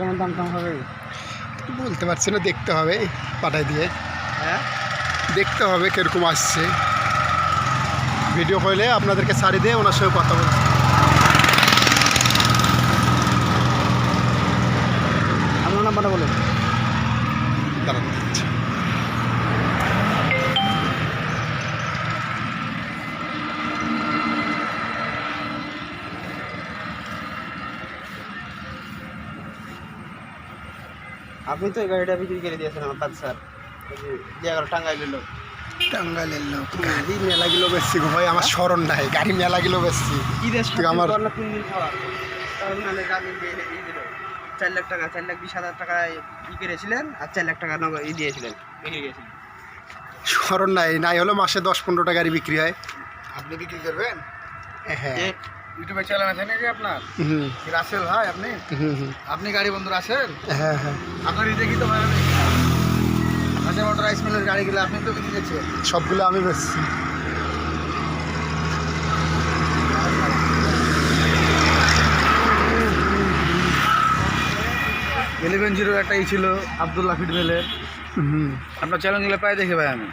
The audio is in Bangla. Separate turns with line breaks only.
কেমন দাম টাম হবে?
বলতে পারছি না দেখতে হবে পাঠাই দিয়ে।
হ্যাঁ?
দেখতে হবে কীরকম আসছে। ভিডিও করলে আপনাদেরকে শাড়ি দিয়ে ওনার সঙ্গে কথা বলছি
আপনার নাম্বারটা বলুন।
দাঁড়ান।
আপনি তো এই গাড়িটা বিক্রি করে দিয়েছেন আমার পাঁচ স্যার।
টাঙ্গাইলের লোক। গাড়ি মেলা গেলো বেশি গো ভাই আমার স্মরণ নাই গাড়ি মেলা গেলো বেশি।
ঈদের
আমার-
সাথে না তিন দিন খাওয়া। মানে চার লাখ টাকা চার লাখ বিশ হাজার টাকা ই করেছিলেন আর চার লাখ টাকা নগদ ই দিয়েছিলেন। বিক্রি গেছিলেন
স্মরণ নাই নাই হলো মাসে দশ পনেরোটা গাড়ি বিক্রি হয়।
আপনি বিক্রি করবেন?
হ্যাঁ।
ইউটিউবে চ্যানেল আছে নাকি আপনার?
হুম।
রাসেল ভাই আপনি?
হুম
আপনি গাড়ি বন্ধু রাসেল?
হ্যাঁ হ্যাঁ।
আপনার রিজেক্টই তো হয় আচ্ছা মোটর রাইস মিলের গাড়িগুলো আপনি তো বিক্রি করছেন
সবগুলো আমি বেচছি।
ইলেভেন জিরোর একটা ই ছিল আবদুল্লাহ ফিটবেলের
হুম।
আপনার চ্যানেলগুলো প্রায় দেখে ভাই আমি।